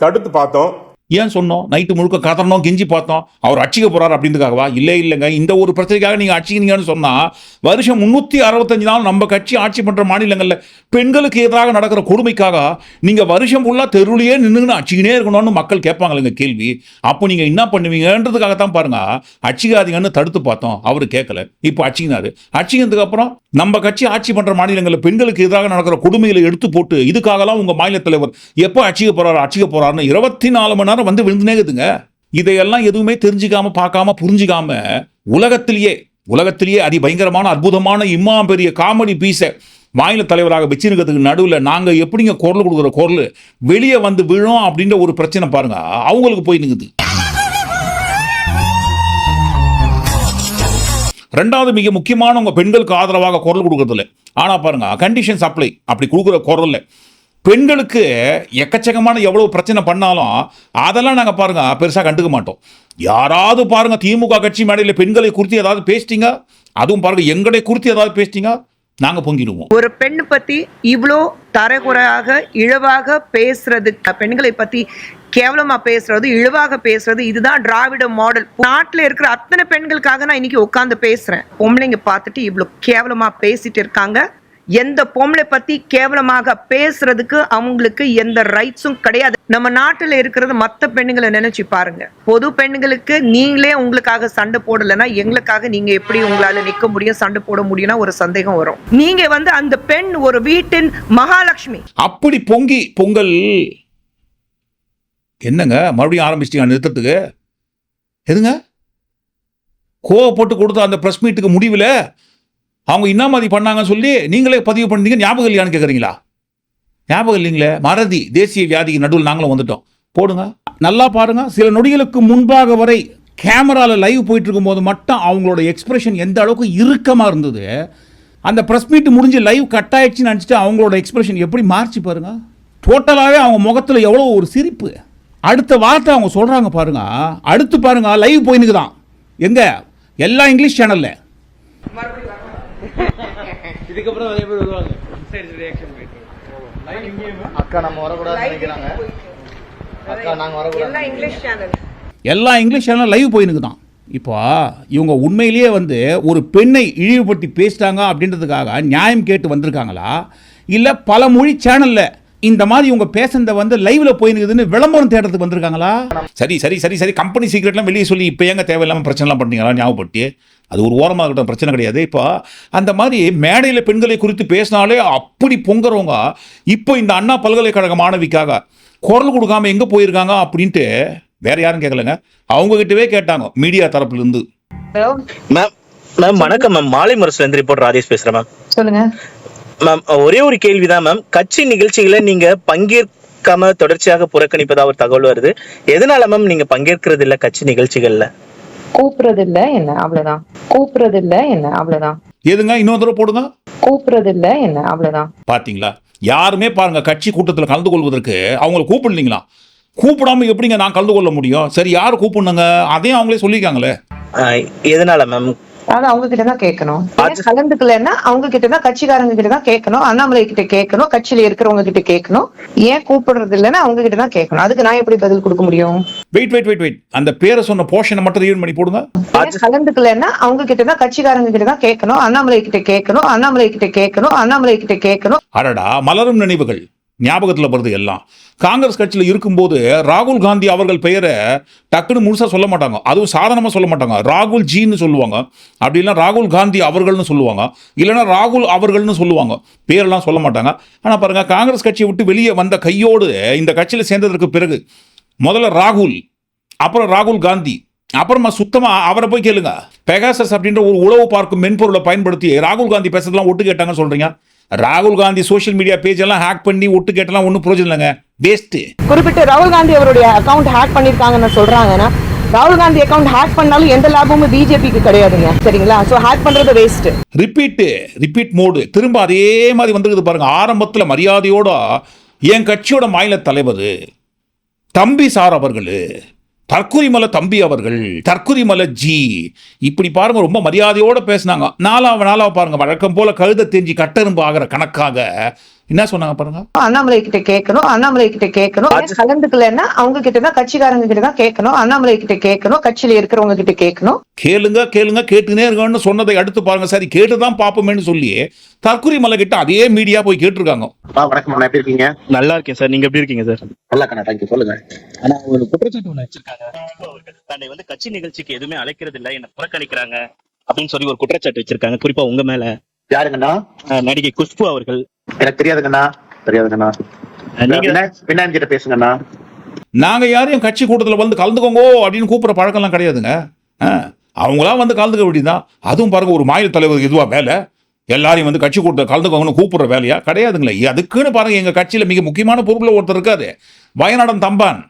தடுத்து பார்த்தோம். ஏன் சொன்னோம்? நைட்டு முழுக்க கதறணும் கெஞ்சி பார்த்தோம். அவர் அடிச்சிக்க போறார் அப்படின்றதுக்காகவா? இல்லை இல்லைங்க. இந்த ஒரு பிரச்சனைக்காக நீங்கள் அடிச்சிக்கிறீங்கன்னு சொன்னால் வருஷம் முந்நூற்றி அறுபத்தஞ்சு நாள் நம்ம கட்சி ஆட்சி பண்ணுற மாநிலங்களில் பெண்களுக்கு எதிராக நடக்கிற கொடுமைக்காக நீங்கள் வருஷம் ஃபுல்லாக தெருவிலேயே நின்றுன்னு அடிச்சுக்கினே இருக்கணும்னு மக்கள் கேட்பாங்களேங்க கேள்வி. அப்போ நீங்கள் என்ன பண்ணுவீங்கன்றதுக்காக தான் பாருங்க. அடிச்சிக்காதீங்கன்னு தடுத்து பார்த்தோம். அவர் கேட்கல. இப்போ அடிச்சிக்கினாரு. அடிச்சிக்கிறதுக்கு அப்புறம் நம்ம கட்சி ஆட்சி பண்ணுற மாநிலங்களில் பெண்களுக்கு எதிராக நடக்கிற கொடுமைகளை எடுத்து போட்டு இதுக்காகலாம் உங்கள் மாநில தலைவர் எப்போ ஆட்சிக்க போகிறாரு ஆட்சிக்க போகிறாருன்னு இருபத்தி நாலு மணி நேரம் வந்து விழுந்துனேங்குதுங்க இதையெல்லாம் எதுவுமே தெரிஞ்சுக்காம பார்க்காம புரிஞ்சுக்காம உலகத்திலேயே உலகத்திலேயே அதி பயங்கரமான அற்புதமான இம்மா பெரிய காமெடி பீஸை மாநில தலைவராக வச்சிருக்கிறதுக்கு நடுவில் நாங்கள் எப்படிங்க குரல் கொடுக்குற குரல் வெளியே வந்து விழும் அப்படின்ற ஒரு பிரச்சனை பாருங்க. அவங்களுக்கு போய் நிற்குது ரெண்டாவது மிக முக்கியமான உங்கள் பெண்களுக்கு ஆதரவாக குரல் கொடுக்கறதில்ல. ஆனால் பாருங்க கண்டிஷன் சப்ளை அப்படி கொடுக்குற குரல்ல. பெண்களுக்கு எக்கச்சக்கமான எவ்வளோ பிரச்சனை பண்ணாலும் அதெல்லாம் நாங்கள் பாருங்கள் பெருசாக கண்டுக்க மாட்டோம். யாராவது பாருங்கள் திமுக கட்சி மேடையில் பெண்களை குறித்து ஏதாவது பேசிட்டீங்க? அதுவும் பாருங்கள் எங்களை குறித்து ஏதாவது பேசிட்டீங்க? நாங்க பொங்கிடுவோம். ஒரு பெண் பத்தி இவ்வளோ தரகுறையாக இழவாக பேசுறது பெண்களை பத்தி கேவலமா பேசுறது இழிவாக பேசுறது இதுதான் திராவிட மாடல் நாட்டுல இருக்கிற அத்தனை பெண்களுக்காக நான் இன்னைக்கு உட்காந்து பேசுறேன். பொம்பளைங்க பார்த்துட்டு இவ்வளோ கேவலமா பேசிட்டு இருக்காங்க. எந்த பொம்பளை பத்தி கேவலமாக பேசுறதுக்கு அவங்களுக்கு எந்த ரைட்ஸும் கிடையாது. நம்ம நாட்டுல இருக்கிறது மத்த பெண்ணுங்களை நினைச்சு பாருங்க. பொது பெண்களுக்கு நீங்களே உங்களுக்காக சண்டை போடலைன்னா எங்களுக்காக நீங்க எப்படி உங்களால நிக்க முடியும் சண்டை போட முடியும்னா ஒரு சந்தேகம் வரும். நீங்க வந்து அந்த பெண் ஒரு வீட்டின் மகாலட்சுமி. அப்படி பொங்கி பொங்கல் என்னங்க? மறுபடியும் ஆரம்பிச்சிட்டீங்க நிறுத்தத்துக்கு எதுங்க? கோவப்பட்டு கொடுத்த அந்த ப்ரெஸ் மீட்டுக்கு முடிவில் அவங்க என்ன மாதிரி பண்ணாங்கன்னு சொல்லி நீங்களே பதிவு பண்ணீங்க ஞாபகம் இல்லையான்னு கேட்குறீங்களா ஞாபகம் இல்லைங்களே? மறதி தேசிய வியாதிக்கு நடுவில் நாங்களும் வந்துட்டோம். போடுங்க. நல்லா பாருங்க. சில நொடிகளுக்கு முன்பாக வரை கேமராவில் லைவ் போயிட்டு இருக்கும்போது மட்டும் அவங்களோட எக்ஸ்பிரஷன் எந்த அளவுக்கு இறுக்கமாக இருந்தது? அந்த ப்ரெஸ் மீட் முடிஞ்சு லைவ் கட் ஆயிடுச்சுன்னு நினச்சிட்டு அவங்களோட எக்ஸ்பிரஷன் எப்படி மாறிச்சு பாருங்க. டோட்டலாகவே அவங்க முகத்தில் எவ்வளோ ஒரு சிரிப்பு. அடுத்த வார்த்தை அவங்க சொல்கிறாங்க பாருங்க. அடுத்து பாருங்க லைவ் போயினுக்கு தான் எங்க? எல்லா இங்கிலீஷ் சேனல்ல அக்கா நம்ம வரக்கூடாதுன்னு நினைக்கிறாங்க. அக்கா நாங்க வரக்கூடாது இங்கிலீஷ் சேனல் எல்லா இங்கிலீஷ் சேனல் லைவ் போயினுக்கு தான் இப்போ இவங்க உண்மையிலேயே வந்து ஒரு பெண்ணை இழிவுபடுத்தி பேசிட்டாங்க அப்படின்றதுக்காக நியாயம் கேட்டு வந்திருக்காங்களா? இல்லை பல மொழி சேனலில் இந்த மாதிரி இவங்க பேசுனத வந்து லைவ்ல போயினுக்குதுன்னு விளம்பரம் தேடுறதுக்கு வந்திருக்காங்களா? சரி சரி சரி சரி. கம்பெனி சீக்ரெட்லாம் வெளியே சொல்லி இப்போ ஏங்க தேவையில்லாமல் பிரச்சனைலாம் பண்ணீங்களா ஞாபகப்படுத்தி. அது ஒரு ஓரமாக இருக்கட்டும் பிரச்சனை கிடையாது. இப்போ அந்த மாதிரி மேடையில் பெண்களை குறித்து பேசினாலே அப்படி பொங்குறவங்க இப்போ இந்த அண்ணா பல்கலைக்கழக மாணவிக்காக குரல் கொடுக்காம எங்கே போயிருக்காங்க அப்படின்ட்டு வேற யாரும் கேட்கலங்க அவங்க கிட்டவே கேட்டாங்க மீடியா தரப்புல இருந்து மேம் மேம் வணக்கம் மேம் மாலை முரசுல இருந்து ரிப்போர்ட் ராஜேஷ் பேசுறேன் மேம் சொல்லுங்க. மேம் ஒரே ஒரு கேள்விதான் மேம் கட்சி நிகழ்ச்சிகளை நீங்க பங்கேற்காம தொடர்ச்சியாக புறக்கணிப்பதா ஒரு தகவல் வருது. எதனால மேம் நீங்க பங்கேற்கிறது இல்ல கட்சி நிகழ்ச்சிகள்ல? கூப்பிடுறது இல்ல என்ன? அவ்வளவுதான். கூப்பிடுறது இல்ல என்ன? அவ்வளவுதான். எதுங்க? இன்னொரு தடவை போடுங்க. கூப்பிடுறது இல்ல என்ன? அவ்வளவுதான். பாத்தீங்களா? யாருமே பாருங்க கட்சி கூட்டத்தில் கலந்து கொள்வதற்கு அவங்கள கூப்பிடலீங்களா? கூப்பிடாம எப்படிங்க நான் கலந்து கொள்ள முடியும்? சரி யார் கூப்பிடுங்க அதையும் அவங்களே சொல்லியிருக்காங்களே. எதனால மேம் அது அவங்க கிட்ட தான் கேட்கணும் கலந்துக்கலன்னா அவங்க கிட்ட தான் கட்சிக்காரங்க கிட்ட தான் கேட்கணும் அண்ணாமலை கிட்ட கேட்கணும் கட்சியில இருக்கிறவங்க கிட்ட கேட்கணும். ஏன் கூப்பிடுறது இல்லைன்னா அவங்க கிட்ட தான் கேட்கணும். அதுக்கு நான் எப்படி பதில் கொடுக்க முடியும்? வெயிட் வெயிட் வெயிட் வெயிட் அந்த பேரை சொன்ன போர்ஷனை மட்டும் ரீட் பண்ணி போடுங்க. கலந்துக்கலன்னா அவங்க கிட்ட தான் கட்சிக்காரங்க கிட்ட தான் கேட்கணும். அண்ணாமலை கிட்ட கேட்கணும் அண்ணாமலை கிட்ட கேட்கணும் அண்ணாமலை கிட்ட கேட்கணும். அடடா மலரும் நினைவுகள். ஞாபகத்தில் வருது எல்லாம். காங்கிரஸ் கட்சியில் இருக்கும்போது ராகுல் காந்தி அவர்கள் பெயரை டக்குன்னு முழுசாக சொல்ல மாட்டாங்க. அதுவும் சாதாரணமாக சொல்ல மாட்டாங்க. ராகுல் ஜின்னு சொல்லுவாங்க. அப்படி இல்லைன்னா ராகுல் காந்தி அவர்கள்னு சொல்லுவாங்க. இல்லைன்னா ராகுல் அவர்கள்னு சொல்லுவாங்க. பேரெல்லாம் சொல்ல மாட்டாங்க. ஆனால் பாருங்கள் காங்கிரஸ் கட்சியை விட்டு வெளியே வந்த கையோடு இந்த கட்சியில் சேர்ந்ததற்கு பிறகு முதல்ல ராகுல் அப்புறம் ராகுல் காந்தி அப்புறமா சுத்தமாக அவரை போய் கேளுங்க. பெகாசஸ் அப்படின்ற ஒரு உளவு பார்க்கும் மென்பொருளை பயன்படுத்தி ராகுல் காந்தி பேசுறதுலாம் ஒட்டு கேட்டாங்கன்னு சொல்கிறீங்க ராகுல் காந்தி சோஷியல் மீடியா பேஜ் எல்லாம் ஹேக் பண்ணி ஒட்டு கேட்டெல்லாம் ஒன்றும் பிரயோஜனம் இல்லைங்க. வேஸ்ட்டு குறிப்பிட்டு ராகுல் காந்தி அவருடைய அக்கவுண்ட் ஹேக் பண்ணிருக்காங்கன்னு சொல்றாங்கன்னா ராகுல் காந்தி அக்கவுண்ட் ஹேக் பண்ணாலும் எந்த லாபமும் பிஜேபிக்கு கிடையாதுங்க. சரிங்களா? சோ ஹேக் பண்றது வேஸ்ட் ரிப்பீட்டு ரிப்பீட் மோடு திரும்ப அதே மாதிரி வந்துருக்குது பாருங்க. ஆரம்பத்தில் மரியாதையோட என் கட்சியோட மாநில தலைவர் தம்பி சார் அவர்கள் தற்குறிமலை தம்பி அவர்கள் தற்குறிமலை ஜி. இப்படி பாருங்க ரொம்ப மரியாதையோட பேசினாங்க. நாலாவது நாளாவ பாருங்க வழக்கம் போல கழுத தெரிஞ்சு கட்டெரும்பு ஆகிற கணக்காக என்ன சொன்னாங்க பாருங்க? அண்ணாமலை கிட்ட கேட்கணும் அண்ணாமலை கிட்ட கேட்கணும் கலந்துக்கலன்னா அவங்க கிட்ட தான் கட்சிக்காரங்க கிட்ட தான் கேட்கணும் அண்ணாமலை கிட்ட கேட்கணும் கட்சியில இருக்கிறவங்க கிட்ட கேட்கணும் கேளுங்க கேளுங்க கேட்டுனே இருக்கணும்னு சொன்னதை அடுத்து பாருங்க. சரி கேட்டு தான் பார்ப்போமேன்னு சொல்லி தற்குறி மலை கிட்ட அதே மீடியா போய் கேட்டிருக்காங்க. வணக்கம் எப்படி இருக்கீங்க? நல்லா இருக்கேன் சார். நீங்க எப்படி இருக்கீங்க சார்? நல்லா கண்ணா தேங்க்யூ சொல்லுங்க. ஆனா ஒரு குற்றச்சாட்டு ஒண்ணு வச்சிருக்காங்க. தன்னை வந்து கட்சி நிகழ்ச்சிக்கு எதுவுமே அழைக்கிறது இல்ல என்ன புறக்கணிக்கிறாங்க அப்படின்னு சொல்லி ஒரு குற்றச்சாட்டு வச்சிருக்காங்க. குறிப்பா உங்க மேல. யாருங்கண்ணா? நடிகை குஷ்பு அவர்கள். எனக்கு தெரியாதுங்கண்ணா. தெரியாதுங்கண்ணா. நீங்க பின்னாடி கிட்ட பேசுங்கண்ணா. நாங்க யாரையும் கட்சி கூட்டத்தில் வந்து கலந்துக்கோங்க அப்படின்னு கூப்பிட்ற பழக்கம்லாம் கிடையாதுங்க. ஆ, அவங்களா வந்து கலந்துக்க வேண்டியதுதான். அதுவும் பாருங்க ஒரு மாநில தலைவர் இதுவா வேலை எல்லாரையும் வந்து கட்சி கூட்டத்தில் கலந்துக்கோங்கன்னு கூப்பிடுற வேலையா? கிடையாதுங்களே. அதுக்குன்னு பாருங்க எங்க கட்சியில மிக முக்கியமான பொறுப்புல ஒருத்தர் இருக்காரு. வயநாடன் தம்பான்.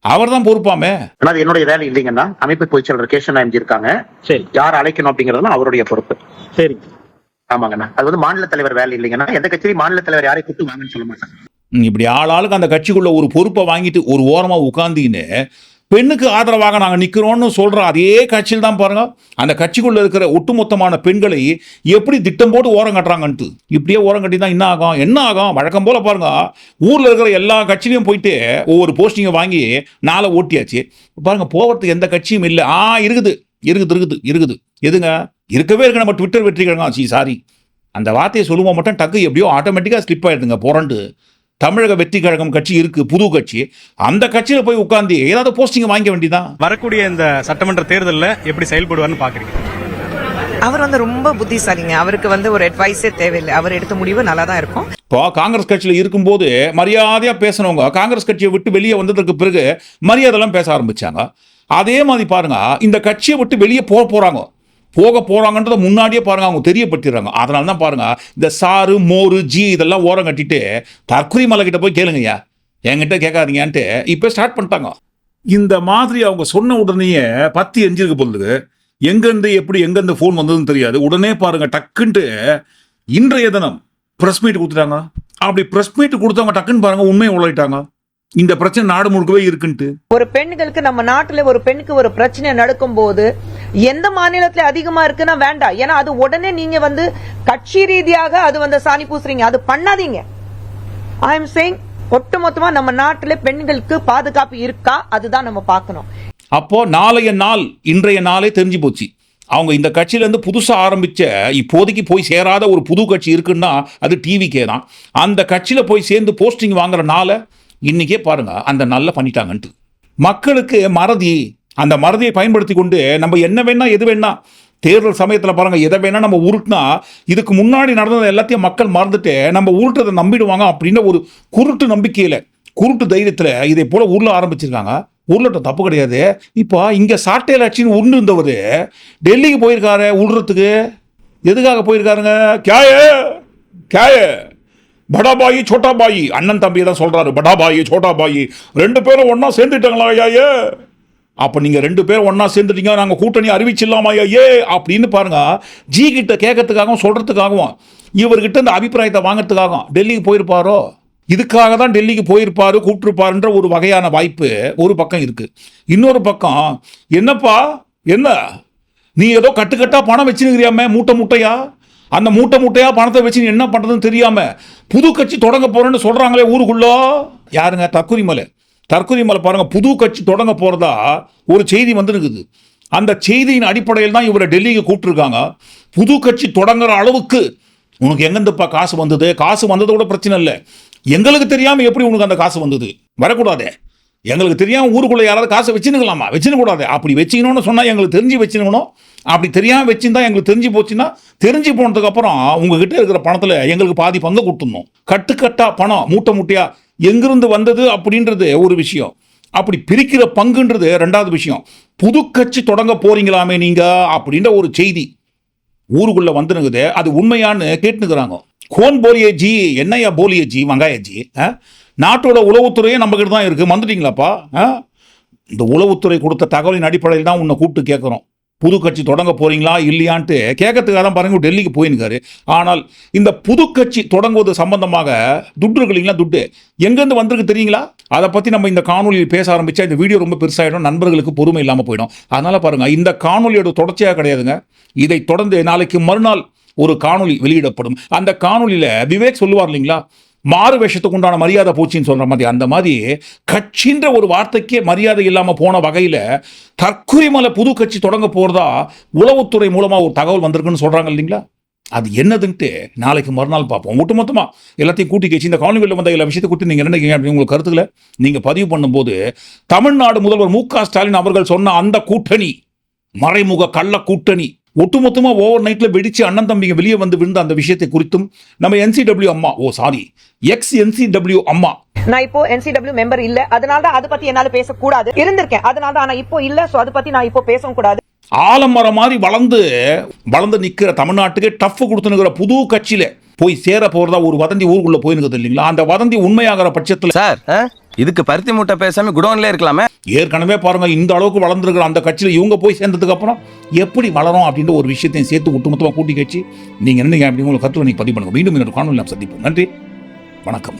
அவர் தான் பொறுப்பாமே. அது என்னுடைய வேலை இல்லைங்கண்ணா. அமைப்பு பொதுச்செயலர் கேஷன் இருக்காங்க. சரி. யார் அழைக்கணும் அப்படிங்கறதுலாம் அவருடைய பொறுப்பு. சரி. ஆமாங்கண்ணா. அது வந்து மாநில தலைவர் வேலை இல்லைங்கண்ணா. எந்த கட்சியும் மாநில தலைவர் யாரையும் கூட்டு வாங்கன்னு சொல்ல மாட்டாங்க. இப்படி ஆளாளுக்கு அந்த கட்சிக்குள்ள ஒரு பொறுப்பை வாங்கிட்டு ஒரு ஓரமா உட்காந்துக்கின்னு பெண்ணுக்கு ஆதரவாக நாங்கள் நிற்கிறோம்னு சொல்கிற அதே கட்சியில் தான் பாருங்க. அந்த கட்சிக்குள்ள இருக்கிற ஒட்டுமொத்தமான பெண்களை எப்படி திட்டம் போட்டு ஓரம் கட்டுறாங்கன்ட்டு. இப்படியே ஓரம் கட்டி தான் என்ன ஆகும்? என்ன ஆகும்? வழக்கம் போல பாருங்க. ஊரில் இருக்கிற எல்லா கட்சியிலையும் போயிட்டு ஒவ்வொரு போஸ்டிங்கை வாங்கி நாளை ஓட்டியாச்சு. பாருங்க போகிறதுக்கு எந்த கட்சியும் இல்லை. ஆ இருக்குது. இருக்குது இருக்குது இருக்குது. எதுங்க? இருக்கவே இருக்கு. நம்ம ட்விட்டர் வெற்றி கழகம் சி சாரி அந்த வார்த்தையை சொல்லுவோம் மட்டும் டக்கு எப்படியோ ஆட்டோமேட்டிக்காக ஸ்லிப் ஆயிடுதுங்க. புரண்டு. தமிழக வெற்றி கழகம் கட்சி இருக்கு. புது கட்சி. அந்த கட்சியில் போய் உட்காந்து ஏதாவது போஸ்டிங் வாங்கிக்க வேண்டியதான் வரக்கூடிய இந்த சட்டமன்ற தேர்தலில் எப்படி செயல்படுவார்னு பாக்குறீங்க? அவர் வந்து ரொம்ப புத்திசாலிங்க. அவருக்கு வந்து ஒரு அட்வைஸே தேவையில்லை. அவர் எடுத்த முடிவு நல்லா தான் இருக்கும். இப்போ காங்கிரஸ் கட்சியில் இருக்கும்போது மரியாதையா பேசினவங்க காங்கிரஸ் கட்சியை விட்டு வெளியே வந்ததுக்கு பிறகு மரியாதைலாம் பேச ஆரம்பிச்சாங்க. அதே மாதிரி பாருங்கள் இந்த கட்சியை விட்டு வெளியே போக போகிறாங்க போக போகிறாங்கன்றத முன்னாடியே பாருங்கள் அவங்க தெரியப்படுத்திடுறாங்க. அதனால தான் பாருங்கள் இந்த சாறு மோர் ஜி இதெல்லாம் ஓரம் கட்டிட்டு தற்கொலை மலை கிட்ட போய் கேளுங்கய்யா. என்கிட்ட கேட்காதீங்கன்ட்டு இப்போ ஸ்டார்ட் பண்ணிட்டாங்க. இந்த மாதிரி அவங்க சொன்ன உடனேயே பத்தி எஞ்சிருக்க பொழுது எங்கேருந்து எப்படி எங்கேருந்து ஃபோன் வந்ததுன்னு தெரியாது. உடனே பாருங்கள் டக்குன்ட்டு இன்றைய தினம் ப்ரெஸ் மீட் கொடுத்துட்டாங்க. அப்படி ப்ரெஸ் மீட் கொடுத்தவங்க டக்குன்னு பாருங்க உண்மையை உழைட்டாங்க இந்த பிரச்சனை நாடு முழுக்கவே இருக்குன்ட்டு. ஒரு பெண்களுக்கு நம்ம நாட்டுல ஒரு பெண்ணுக்கு ஒரு பிரச்சனை நடக்கும் போது எந்த மாநிலத்துல அதிகமா இருக்குன்னா வேண்டாம். ஏன்னா அது உடனே நீங்க வந்து கட்சி ரீதியாக அது வந்து சாணி பூசுறீங்க. அது பண்ணாதீங்க. ஐ எம் சேயிங் ஒட்டுமொத்தமா நம்ம நாட்டுல பெண்களுக்கு பாதுகாப்பு இருக்கா? அதுதான் நம்ம பார்க்கணும். அப்போ நாளைய நாள் இன்றைய நாளே தெரிஞ்சு போச்சு. அவங்க இந்த கட்சியில இருந்து புதுசா ஆரம்பிச்ச இப்போதைக்கு போய் சேராத ஒரு புது கட்சி இருக்குன்னா அது டிவிக்கே தான். அந்த கட்சியில போய் சேர்ந்து போஸ்டிங் வாங்குற இன்றைக்கே பாருங்கள் அந்த நாளில் பண்ணிட்டாங்கன்ட்டு. மக்களுக்கு மறதி அந்த மறதியை பயன்படுத்தி கொண்டு நம்ம என்ன வேணால் எது வேணால் தேர்தல் சமயத்தில் பாருங்கள் எதை வேணால் நம்ம உருட்டினா இதுக்கு முன்னாடி நடந்தது எல்லாத்தையும் மக்கள் மறந்துட்டு நம்ம உருட்டுறதை நம்பிடுவாங்க அப்படின்னு ஒரு குருட்டு நம்பிக்கையில் குருட்டு தைரியத்தில் இதை போல் உருள ஆரம்பிச்சிருக்காங்க. உருளட்டும் தப்பு கிடையாது. இப்போ இங்கே சாட்டையில் லட்சின்னு உருண்டு இருந்தவர் டெல்லிக்கு போயிருக்காரு உருறதுக்கு எதுக்காக போயிருக்காருங்க? கேய கேய படாபாயி சோட்டாபாயி. அண்ணன் தம்பி தான் சொல்கிறாரு படாபாயி சோட்டாபாயி. ரெண்டு பேரும் ஒன்றா சேர்ந்துட்டாங்களா ஐயா அப்போ நீங்கள் ரெண்டு பேரும் ஒன்றா சேர்ந்துட்டீங்க நாங்கள் கூட்டணி அறிவிச்சிடலாமா ஏ அப்படின்னு பாருங்க ஜி கிட்ட கேட்கறதுக்காகவும் சொல்கிறதுக்காகவும் இவர்கிட்ட இந்த அபிப்பிராயத்தை வாங்குறதுக்காகவும் டெல்லிக்கு போயிருப்பாரோ? இதுக்காக தான் டெல்லிக்கு போயிருப்பார் கூப்பிட்டுருப்பாருன்ற ஒரு வகையான வாய்ப்பு ஒரு பக்கம் இருக்குது இன்னொரு பக்கம் என்னப்பா என்ன? நீ ஏதோ கட்டுக்கட்டாக பணம் வச்சுருக்கிறியாமே மூட்டை மூட்டையா? அந்த மூட்டை மூட்டையாக பணத்தை வச்சு நீ என்ன பண்ணுறதுன்னு தெரியாமல் புது கட்சி தொடங்க போகிறேன்னு சொல்கிறாங்களே ஊருக்குள்ளோ? யாருங்க? தக்குரிமலை தற்கொலை பாருங்கள் புது கட்சி தொடங்க போகிறதா ஒரு செய்தி வந்திருக்குது. அந்த செய்தியின் அடிப்படையில் தான் இவரை டெல்லிக்கு கூப்பிட்டுருக்காங்க. புது கட்சி தொடங்குற அளவுக்கு உனக்கு எங்கேருந்துப்பா காசு வந்தது? காசு வந்ததோட பிரச்சனை இல்லை. எங்களுக்கு தெரியாமல் எப்படி உனக்கு அந்த காசு வந்தது? வரக்கூடாதே. எங்களுக்கு தெரியாமல் ஊருக்குள்ளே யாராவது காசை வச்சுனுக்கலாமா வச்சுனக்கூடாது அப்படி வச்சுக்கணும்னு சொன்னால் எங்களுக்கு தெரிஞ்சு வச்சுக்கணும் அப்படி தெரியாமல் வச்சுருந்தா எங்களுக்கு தெரிஞ்சு போச்சுன்னா தெரிஞ்சு போனதுக்கப்புறம் உங்ககிட்ட இருக்கிற பணத்தில் எங்களுக்கு பாதி பங்கு கொடுத்துடணும். கட்டுக்கட்டாக பணம் மூட்டை மூட்டையாக எங்கிருந்து வந்தது அப்படின்றது ஒரு விஷயம். அப்படி பிரிக்கிற பங்குன்றது ரெண்டாவது விஷயம். புது கட்சி தொடங்க போறீங்களாமே நீங்கள் அப்படின்ற ஒரு செய்தி ஊருக்குள்ளே வந்துனுக்குது அது உண்மையான்னு கேட்டுனுக்குறாங்க. கோன் போலியே ஜி என்னையா போலியே ஜி வெங்காய ஜி ஆ? நாட்டோட உளவுத்துறையே நம்மக்கிட்ட தான் இருக்குது வந்துட்டீங்களாப்பா ஆ? இந்த உளவுத்துறை கொடுத்த தகவலின் அடிப்படையில் தான் உன்னை கூப்பிட்டு கேட்குறோம் புது கட்சி தொடங்க போறீங்களா இல்லையான்ட்டு கேட்கறதுக்காக தான் பாருங்க டெல்லிக்கு போயிருக்காரு. ஆனால் இந்த புது கட்சி தொடங்குவது சம்பந்தமாக துட்டு இருக்கு இல்லைங்களா துட்டு? எங்கேருந்து வந்திருக்கு தெரியுங்களா? அதை பற்றி நம்ம இந்த காணொலியில் பேச ஆரம்பித்தா இந்த வீடியோ ரொம்ப பெருசாகிடும் நண்பர்களுக்கு பொறுமை இல்லாமல் போயிடும். அதனால் பாருங்கள் இந்த காணொலியோட தொடர்ச்சியாக கிடையாதுங்க. இதை தொடர்ந்து நாளைக்கு மறுநாள் ஒரு காணொளி வெளியிடப்படும். அந்த காணொலியில் விவேக் சொல்லுவார் இல்லைங்களா மாறு வேஷத்துக்கு உண்டான மரியாதை போச்சுன்னு சொல்கிற மாதிரி அந்த மாதிரி கட்சின்ற ஒரு வார்த்தைக்கே மரியாதை இல்லாமல் போன வகையில் தற்குறிமலை புது கட்சி தொடங்க போகிறதா உளவுத்துறை மூலமாக ஒரு தகவல் வந்திருக்குன்னு சொல்கிறாங்க இல்லைங்களா? அது என்னதுன்ட்டு நாளைக்கு மறுநாள் பார்ப்போம். ஒட்டுமொத்தமாக எல்லாத்தையும் கூட்டி கட்சி இந்த காணொலியில் வந்த எல்லா விஷயத்தை கூட்டி நீங்கள் நினைக்கிறீங்க அப்படின்னு உங்களுக்கு கருத்துக்களை நீங்கள் பதிவு பண்ணும்போது தமிழ்நாடு முதல்வர் மு க ஸ்டாலின் அவர்கள் சொன்ன அந்த கூட்டணி மறைமுக கள்ள கூட்டணி ஒட்டுமொத்தமா ஓவர் நைட்ல வெடிச்சு அண்ணன் தம்பிங்க வெளியே வந்து விழுந்த அந்த விஷயத்தை குறித்தும் நம்ம என்சிடபிள்யூ அம்மா ஓ சாரி எக்ஸ் என்சிடபிள்யூ அம்மா. நான் இப்போ என்சிடபிள்யூ மெம்பர் இல்ல. அதனால தான் அதை பத்தி என்னால பேசக்கூடாது. இருந்திருக்கேன். அதனால தான் ஆனா இப்போ இல்ல. சோ அதை பத்தி நான் இப்போ பேசவும் கூடாது. ஆலமரம் மாதிரி வளர்ந்து வளர்ந்து நிக்கிற தமிழ்நாட்டுக்கு டஃப் கொடுத்துனுக்கிற புது கட்சியில போய் சேர போறதா ஒரு வதந்தி ஊருக்குள்ள போயிருக்குது இல்லைங்களா? அந்த வதந்தி உண்மையாகிற பட்சத்துல சார் இதுக்கு பருத்தி மூட்டை பேசாம குடோன்ல இருக்கலாமே. ஏற்கனவே பாருங்க இந்த அளவுக்கு வளர்ந்துருக்கிற அந்த கட்சியில் இவங்க போய் சேர்ந்ததுக்கு அப்புறம் எப்படி வளரும் அப்படின்ற ஒரு விஷயத்தையும் சேர்த்து ஒட்டுமொத்தமாக கூட்டி கட்சி. நீங்கள் என்ன அப்படின்னு உங்களுக்கு கருத்து நீங்கள் பதிவு பண்ணுங்க. மீண்டும் இன்னொரு காணொலி நாம் சந்திப்போம். நன்றி. வணக்கம்.